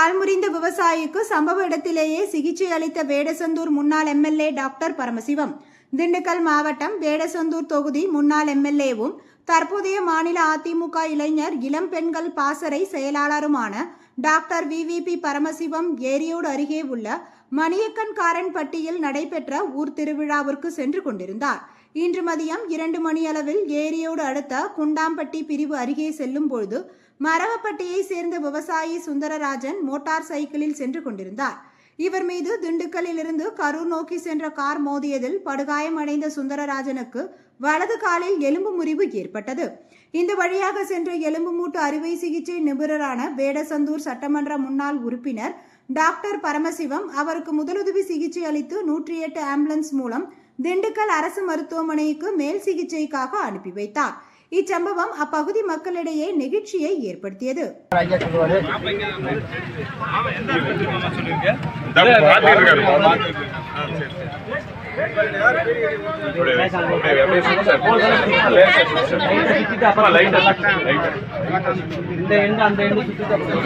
கால்முறிந்த விவசாயிக்கு சம்பவ இடத்திலேயே சிகிச்சை அளித்த வேடசந்தூர் முன்னாள் எம்எல்ஏ டாக்டர் பரமசிவம். திண்டுக்கல் மாவட்டம் வேடசந்தூர் தொகுதி முன்னாள் எம்எல்ஏவும் தற்போதைய மாநில அதிமுக இளைஞர் இளம் பெண்கள் பாசறை செயலாளருமான டாக்டர் விவிபி பரமசிவம் ஏரியோடு அருகே உள்ள மணியக்கன் காரன்பட்டியில் நடைபெற்ற ஊர் திருவிழாவிற்கு சென்று கொண்டிருந்தார். இன்று மதியம் இரண்டு மணியளவில் ஏரியோடு அடுத்த குண்டாம்பட்டி பிரிவு அருகே செல்லும் பொழுது மரவப்பட்டியை சேர்ந்த விவசாயி சுந்தரராஜன் மோட்டார் சைக்கிளில் சென்று கொண்டிருந்தார். இவர் மீது திண்டுக்கல்லிலிருந்து கரூர் நோக்கி சென்ற கார் மோதியதில் படுகாயமடைந்த சுந்தரராஜனுக்கு வலது காலில் எலும்பு முறிவு ஏற்பட்டது. இந்த வழியாக சென்ற எலும்பு மூட்டு அறுவை சிகிச்சை நிபுணரான வேடசந்தூர் சட்டமன்ற முன்னாள் உறுப்பினர் டாக்டர் பரமசிவம் அவருக்கு முதலுதவி சிகிச்சை அளித்து நூற்றி எட்டு ஆம்புலன்ஸ் மூலம் திண்டுக்கல் அரசு மருத்துவமனைக்கு மேல் சிகிச்சைக்காக அனுப்பி வைத்தார். இச்சம்பவம் அப்பகுதி மக்களிடையே நெகிழ்ச்சியை ஏற்படுத்தியது. இந்த எண்டு அந்த எண்டு சுத்தி அப்புறம்